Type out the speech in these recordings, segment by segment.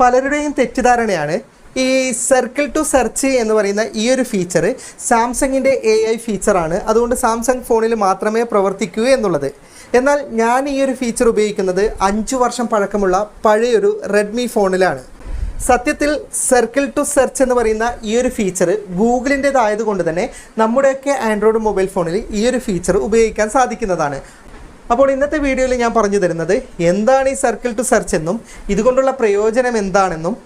പലരുടെയും തെറ്റിദ്ധാരണയാണ് ഈ circle to search എന്ന് പറയുന്ന ഈ ഒരു ഫീച്ചർ സാംസങ്ങിന്റെ എ ഐ ഫീച്ചറാണ് അതുകൊണ്ട് സാംസങ് ഫോണിൽ മാത്രമേ പ്രവർത്തിക്കൂ എന്നുള്ളത്. എന്നാൽ ഞാൻ ഈ ഒരു ഫീച്ചർ ഉപയോഗിക്കുന്നത് അഞ്ചു വർഷം പഴക്കമുള്ള പഴയൊരു റെഡ്മി ഫോണിലാണ്. സത്യത്തിൽ സർക്കിൾ ടു സെർച്ച് എന്ന് പറയുന്ന ഈ ഒരു ഫീച്ചർ ഗൂഗിളിന്റെതായത് കൊണ്ട് തന്നെ നമ്മുടെയൊക്കെ ആൻഡ്രോയിഡ് മൊബൈൽ ഫോണിൽ ഈ ഒരു ഫീച്ചർ ഉപയോഗിക്കാൻ സാധിക്കുന്നതാണ്. അപ്പോൾ ഇന്നത്തെ വീഡിയോയിൽ ഞാൻ പറഞ്ഞു തരുന്നത് എന്താണ് ഈ സർക്കിൾ ടു സെർച്ച് എന്നും ഇതുകൊണ്ടുള്ള പ്രയോജനം എന്താണെന്നും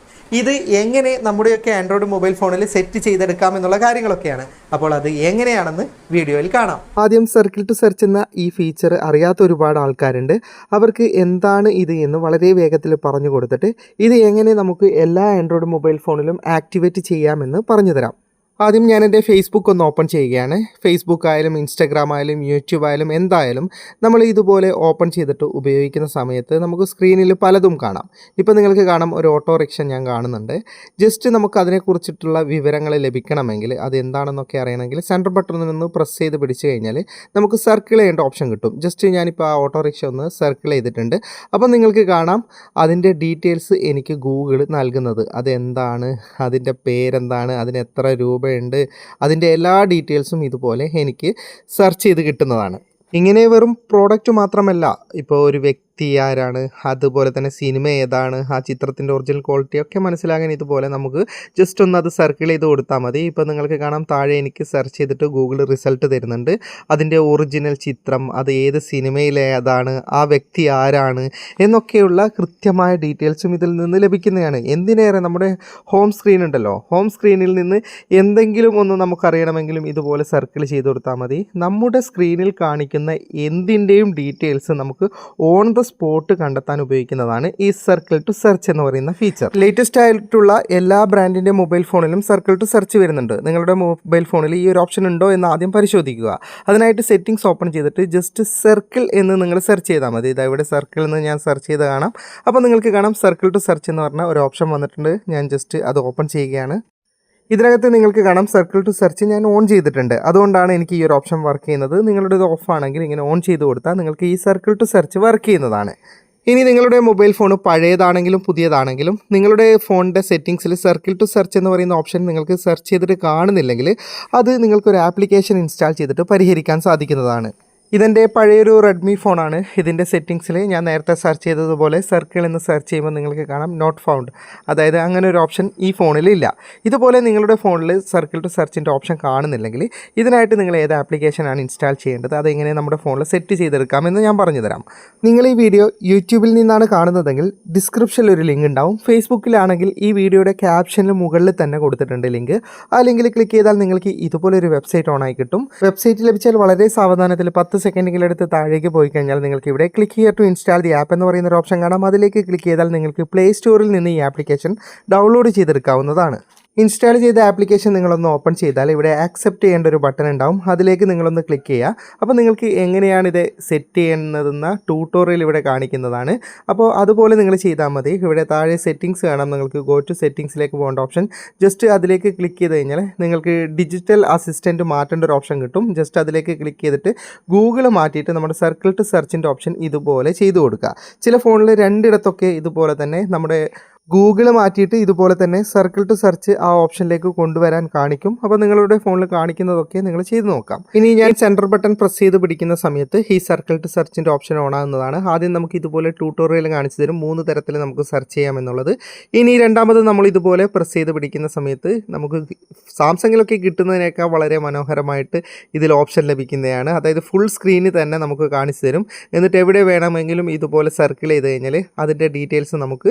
ഇത് എങ്ങനെ നമ്മുടെയൊക്കെ ആൻഡ്രോയിഡ് മൊബൈൽ ഫോണിൽ സെറ്റ് ചെയ്തെടുക്കാം എന്നുള്ള കാര്യങ്ങളൊക്കെയാണ്. അപ്പോൾ അത് എങ്ങനെയാണെന്ന് വീഡിയോയിൽ കാണാം. ആദ്യം സർക്കിൾ ടു സെർച്ച് എന്ന ഈ ഫീച്ചർ അറിയാത്ത ഒരുപാട് ആൾക്കാരുണ്ട്. അവർക്ക് എന്താണ് ഇത് എന്ന് വളരെ വേഗത്തിൽ പറഞ്ഞു കൊടുത്തിട്ട് ഇത് എങ്ങനെ നമുക്ക് എല്ലാ ആൻഡ്രോയിഡ് മൊബൈൽ ഫോണിലും ആക്ടിവേറ്റ് ചെയ്യാമെന്ന് പറഞ്ഞു തരാം. ആദ്യം ഞാൻ എന്റെ ഫേസ്ബുക്ക് ഒന്ന് ഓപ്പൺ ചെയ്യുകയാണ്. ഫേസ്ബുക്ക് ആയാലും ഇൻസ്റ്റാഗ്രാം ആയാലും യൂട്യൂബ് ആയാലും എന്തായാലും നമ്മൾ ഇതുപോലെ ഓപ്പൺ ചെയ്തിട്ട് ഉപയോഗിക്കുന്ന സമയത്ത് നമുക്ക് സ്ക്രീനിൽ പലതും കാണാം. ഇപ്പോൾ നിങ്ങൾക്ക് കാണാം ഒരു ഓട്ടോറിക്ഷ ഞാൻ കാണുന്നുണ്ട്. ജസ്റ്റ് നമുക്ക് അതിനെക്കുറിച്ചിട്ടുള്ള വിവരങ്ങൾ ലഭിക്കണമെങ്കിൽ അത് എന്താണെന്നൊക്കെ അറിയണമെങ്കിൽ സെന്റർ ബട്ടണിൽ നിന്ന് പ്രസ് ചെയ്ത് പിടിച്ചു കഴിഞ്ഞാൽ നമുക്ക് സർക്കിൾ ചെയ്യേണ്ട ഓപ്ഷൻ കിട്ടും. ജസ്റ്റ് ഞാനിപ്പോൾ ആ ഓട്ടോറിക്ഷ ഒന്ന് സർക്കിൾ ചെയ്തിട്ടുണ്ട്. അപ്പോൾ നിങ്ങൾക്ക് കാണാം അതിന്റെ ഡീറ്റെയിൽസ് എനിക്ക് ഗൂഗിൾ നൽകുന്നത്. അതെന്താണ്? അതിന്റെ പേരെന്താണ്? അതിന് എത്ര രൂപയുണ്ട് അതിന്റെ എല്ലാ ഡീറ്റെയിൽസും ഇതുപോലെ എനിക്ക് സെർച്ച് ചെയ്ത് കിട്ടുന്നതാണ്. ഇങ്ങനെ വെറും പ്രോഡക്റ്റ് മാത്രമല്ല ഇപ്പോൾ ഒരു വ്യക്തി ആരാണ്? അതുപോലെ തന്നെ സിനിമ ഏതാണ്? ആ ചിത്രത്തിന്റെ ഒറിജിനൽ ക്വാളിറ്റി ഒക്കെ മനസ്സിലാകാൻ ഇതുപോലെ നമുക്ക് ജസ്റ്റ് ഒന്ന് അത് സർക്കിൾ ചെയ്ത് കൊടുത്താൽ മതി. ഇപ്പോൾ നിങ്ങൾക്ക് കാണാം താഴെ എനിക്ക് സെർച്ച് ചെയ്തിട്ട് ഗൂഗിൾ റിസൾട്ട് തരുന്നുണ്ട്. അതിന്റെ ഒറിജിനൽ ചിത്രം അത് ഏത് സിനിമയിലേതാണ് ആ വ്യക്തി ആരാണ് എന്നൊക്കെയുള്ള കൃത്യമായ ഡീറ്റെയിൽസും ഇതിൽ നിന്ന് ലഭിക്കുന്നതാണ്. എന്തിനേറെ നമ്മുടെ ഹോം സ്ക്രീൻ ഉണ്ടല്ലോ. ഹോം സ്ക്രീനിൽ നിന്ന് എന്തെങ്കിലും ഒന്ന് നമുക്കറിയണമെങ്കിലും ഇതുപോലെ സർക്കിൾ ചെയ്ത് കൊടുത്താൽ മതി. നമ്മുടെ സ്ക്രീനിൽ കാണിക്കുന്ന എന്തിന്റെയും ഡീറ്റെയിൽസ് നമുക്ക് ഓൺ ദ സ്പോട്ട് കണ്ടെത്താൻ ഉപയോഗിക്കുന്നതാണ് ഈ സർക്കിൾ ടു സെർച്ച് എന്ന് പറയുന്ന ഫീച്ചർ ലേറ്റസ്റ്റ് ആയിട്ടുള്ള എല്ലാ ബ്രാൻഡിന്റെ മൊബൈൽ ഫോണിലും സർക്കിൾ ടു സെർച്ച് വരുന്നുണ്ട്. നിങ്ങളുടെ മൊബൈൽ ഫോണിൽ ഈ ഒരു ഓപ്ഷൻ ഉണ്ടോ എന്ന് ആദ്യം പരിശോധിക്കുക. അതിനായിട്ട് സെറ്റിംഗ്സ് ഓപ്പൺ ചെയ്തിട്ട് ജസ്റ്റ് സർക്കിൾ എന്ന് നിങ്ങൾ സെർച്ച് ചെയ്താൽ മതി. ഇതാ ഇവിടെ സർക്കിൾ എന്ന് ഞാൻ സെർച്ച് ചെയ്ത് കാണാം. അപ്പോൾ നിങ്ങൾക്ക് കാണാം സർക്കിൾ ടു സെർച്ച് എന്ന് പറഞ്ഞ ഒരു ഓപ്ഷൻ വന്നിട്ടുണ്ട്. ഞാൻ ജസ്റ്റ് അത് ഓപ്പൺ ചെയ്യുകയാണ്. ഇതിനകത്ത് നിങ്ങൾക്ക് കാണാം സർക്കിൾ ടു സെർച്ച് ഞാൻ ഓൺ ചെയ്തിട്ടുണ്ട്. അതുകൊണ്ടാണ് എനിക്ക് ഈ ഒരു ഓപ്ഷൻ വർക്ക് ചെയ്യുന്നത്. നിങ്ങളുടെ ഇത് ഓഫ് ആണെങ്കിൽ ഇങ്ങനെ ഓൺ ചെയ്ത് കൊടുത്താൽ നിങ്ങൾക്ക് ഈ സർക്കിൾ ടു സെർച്ച് വർക്ക് ചെയ്യുന്നതാണ്. ഇനി നിങ്ങളുടെ മൊബൈൽ ഫോൺ പഴയതാണെങ്കിലും പുതിയതാണെങ്കിലും നിങ്ങളുടെ ഫോണിന്റെ സെറ്റിങ്സിൽ സർക്കിൾ ടു സെർച്ച് എന്ന് പറയുന്ന ഓപ്ഷൻ നിങ്ങൾക്ക് സെർച്ച് ചെയ്തിട്ട് കാണുന്നില്ലെങ്കിൽ അത് നിങ്ങൾക്കൊരു ആപ്ലിക്കേഷൻ ഇൻസ്റ്റാൾ ചെയ്തിട്ട് പരിഹരിക്കാൻ സാധിക്കുന്നതാണ്. ഇതെന്റെ പഴയൊരു റെഡ്മി ഫോണാണ് ഇതിന്റെ സെറ്റിങ്സിൽ ഞാൻ നേരത്തെ സെർച്ച് ചെയ്തതുപോലെ സർക്കിൾ എന്ന് സെർച്ച് ചെയ്യുമ്പോൾ നിങ്ങൾക്ക് കാണാം നോട്ട് ഫൗണ്ട് അതായത് അങ്ങനെ ഒരു ഓപ്ഷൻ ഈ ഫോണിൽ ഇല്ല. ഇതുപോലെ നിങ്ങളുടെ ഫോണിൽ സർക്കിൾ ടു സെർച്ചിന്റെ ഓപ്ഷൻ കാണുന്നില്ലെങ്കിൽ ഇതിനായിട്ട് നിങ്ങൾ ഏത് ആപ്ലിക്കേഷനാണ് ഇൻസ്റ്റാൾ ചെയ്യേണ്ടത് അതെങ്ങനെ നമ്മുടെ ഫോണിൽ സെറ്റ് ചെയ്തെടുക്കാമെന്ന് ഞാൻ പറഞ്ഞു തരാം. നിങ്ങൾ ഈ വീഡിയോ യൂട്യൂബിൽ നിന്നാണ് കാണുന്നതെങ്കിൽ ഡിസ്ക്രിപ്ഷനിൽ ഒരു ലിങ്ക് ഉണ്ടാവും. ഫേസ്ബുക്കിലാണെങ്കിൽ ഈ വീഡിയോയുടെ ക്യാപ്ഷനിൽ മുകളിൽ തന്നെ കൊടുത്തിട്ടുണ്ട് ലിങ്ക് ആ ലിങ്കിൽ ക്ലിക്ക് ചെയ്താൽ നിങ്ങൾക്ക് ഇതുപോലെ ഒരു വെബ്സൈറ്റ് ഓൺ ആയി കിട്ടും. വെബ്സൈറ്റ് ലഭിച്ചാൽ വളരെ സാവധാനത്തിൽ പത്ത് സെക്കൻഡുകളെടുത്ത് താഴേക്ക് പോയി കഴിഞ്ഞാൽ നിങ്ങൾക്ക് ഇവിടെ click here to install the app എന്ന് പറയുന്ന ഒരു ഓപ്ഷൻ കാണാം. അതിലേക്ക് ക്ലിക്ക് ചെയ്താൽ നിങ്ങൾക്ക് പ്ലേ സ്റ്റോറിൽ നിന്ന് ഈ ആപ്ലിക്കേഷൻ ഡൗൺലോഡ് ചെയ്തെടുക്കാവുന്നതാണ്. ഇൻസ്റ്റാൾ ചെയ്ത ആപ്ലിക്കേഷൻ നിങ്ങളൊന്ന് ഓപ്പൺ ചെയ്താൽ ഇവിടെ ആക്സെപ്റ്റ് ചെയ്യേണ്ട ഒരു ബട്ടൺ ഉണ്ടാവും. അതിലേക്ക് നിങ്ങളൊന്ന് ക്ലിക്ക് ചെയ്യുക. അപ്പോൾ നിങ്ങൾക്ക് എങ്ങനെയാണ് ഇത് സെറ്റ് ചെയ്യുന്നതെന്ന ട്യൂട്ടോറിയൽ ഇവിടെ കാണിക്കുന്നതാണ്. അപ്പോൾ അതുപോലെ നിങ്ങൾ ചെയ്താൽ മതി. ഇവിടെ താഴെ സെറ്റിങ്സ് കാണാം. നിങ്ങൾക്ക് ഗോ ടു സെറ്റിങ്സിലേക്ക് പോകേണ്ട ഓപ്ഷൻ ജസ്റ്റ് അതിലേക്ക് ക്ലിക്ക് ചെയ്ത് കഴിഞ്ഞാൽ നിങ്ങൾക്ക് ഡിജിറ്റൽ അസിസ്റ്റന്റ് മാറ്റേണ്ട ഒരു ഓപ്ഷൻ കിട്ടും. ജസ്റ്റ് അതിലേക്ക് ക്ലിക്ക് ചെയ്തിട്ട് ഗൂഗിൾ മാറ്റിയിട്ട് നമ്മുടെ സർക്കിൾ ടു സെർച്ചിന്റെ ഓപ്ഷൻ ഇതുപോലെ ചെയ്തു കൊടുക്കുക. ചില ഫോണിൽ രണ്ടിടത്തൊക്കെ ഇതുപോലെ തന്നെ നമ്മുടെ ഗൂഗിൾ മാറ്റിയിട്ട് ഇതുപോലെ തന്നെ സർക്കിൾ ടു സെർച്ച് ആ ഓപ്ഷനിലേക്ക് കൊണ്ടുവരാൻ കാണിക്കും. അപ്പോൾ നിങ്ങളുടെ ഫോണിൽ കാണിക്കുന്നതൊക്കെ നിങ്ങൾ ചെയ്ത് നോക്കാം. ഇനി ഞാൻ സെന്റർ ബട്ടൺ പ്രസ് ചെയ്ത് പിടിക്കുന്ന സമയത്ത് ഈ സർക്കിൾ ടു സെർച്ചിന്റെ ഓപ്ഷൻ ഓൺ ആകുന്നതാണ് ആദ്യം നമുക്ക് ഇതുപോലെ ട്യൂട്ടോറിയൽ കാണിച്ചു തരും. മൂന്ന് തരത്തിൽ നമുക്ക് സെർച്ച് ചെയ്യാം എന്നുള്ളത്. ഇനി രണ്ടാമത് നമ്മൾ ഇതുപോലെ പ്രസ് ചെയ്ത് പിടിക്കുന്ന സമയത്ത് നമുക്ക് സാംസങ്ങിലൊക്കെ കിട്ടുന്നതിനേക്കാൾ വളരെ മനോഹരമായിട്ട് ഇതിൽ ഓപ്ഷൻ ലഭിക്കുന്നതാണ്. അതായത് ഫുൾ സ്ക്രീനിൽ തന്നെ നമുക്ക് കാണിച്ചു തരും. എന്നിട്ട് എവിടെ വേണമെങ്കിലും ഇതുപോലെ സർക്കിൾ ചെയ്ത് കഴിഞ്ഞാൽ അതിന്റെ ഡീറ്റെയിൽസ് നമുക്ക്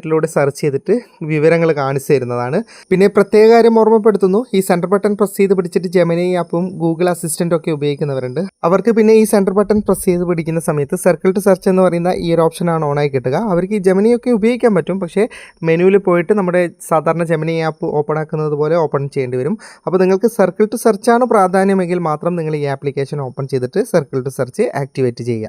ഇന്റർനെറ്റിലൂടെ സെർച്ച് ചെയ്തിട്ട് വിവരങ്ങൾ കാണിച്ചു തരുന്നതാണ്. പിന്നെ പ്രത്യേക കാര്യം ഓർമ്മപ്പെടുത്തുന്നു ഈ സെന്റർ ബട്ടൺ പ്രസ് ചെയ്ത് പിടിച്ചിട്ട് ജെമിനി ആപ്പും ഗൂഗിൾ അസിസ്റ്റന്റും ഒക്കെ ഉപയോഗിക്കുന്നവരുണ്ട്. അവർക്ക് പിന്നെ ഈ സെന്റർ ബട്ടൺ പ്രസ് ചെയ്ത് പിടിക്കുന്ന സമയത്ത് സർക്കിൾ ടു സെർച്ച് എന്ന് പറയുന്ന ഈ ഒരു ഓപ്ഷനാണ് ഓണായി കിട്ടുക. അവർക്ക് ഈ ജെമിനി ഒക്കെ ഉപയോഗിക്കാൻ പറ്റും പക്ഷേ മെനുവിൽ പോയിട്ട് നമ്മുടെ സാധാരണ ജെമിനി ആപ്പ് ഓപ്പൺ ആക്കുന്നത് പോലെ ഓപ്പൺ ചെയ്യേണ്ടി വരും. അപ്പോൾ നിങ്ങൾക്ക് സർക്കിൾ ടു സെർച്ചാണ് പ്രാധാന്യമെങ്കിൽ മാത്രം നിങ്ങൾ ഈ ആപ്ലിക്കേഷൻ ഓപ്പൺ ചെയ്തിട്ട് സർക്കിൾ ടു സെർച്ച് ആക്ടിവേറ്റ് ചെയ്യുക.